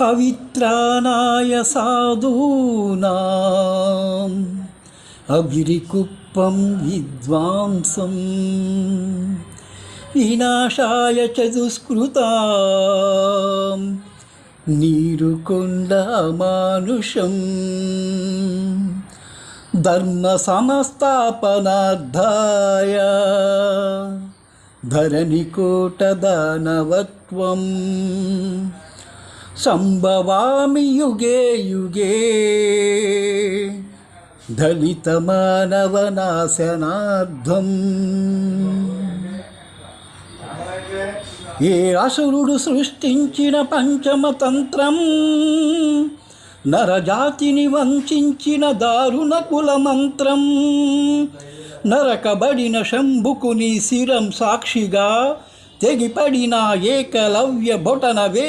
పవిత్రానాయ సాధూనాం అభిరికుప్పం విద్వాంసం వినాశాయ చతుష్కృతాం నీరుకొండ మానుషం ధర్మ సంస్థాపనార్థాయ ధరణికోట దానవత్వం సంభవామి యుగే యుగే. దళిత మానవనాశనార్థం ఏ అసురుడు సృష్టించిన పంచమ తంత్రం నరజాతిని వంచిన దారుణ కుల మంత్రం నరకబడిన శంభుకుని శిరం సాక్షిగా తెగిపడిన ఏకలవ్య బొటన వే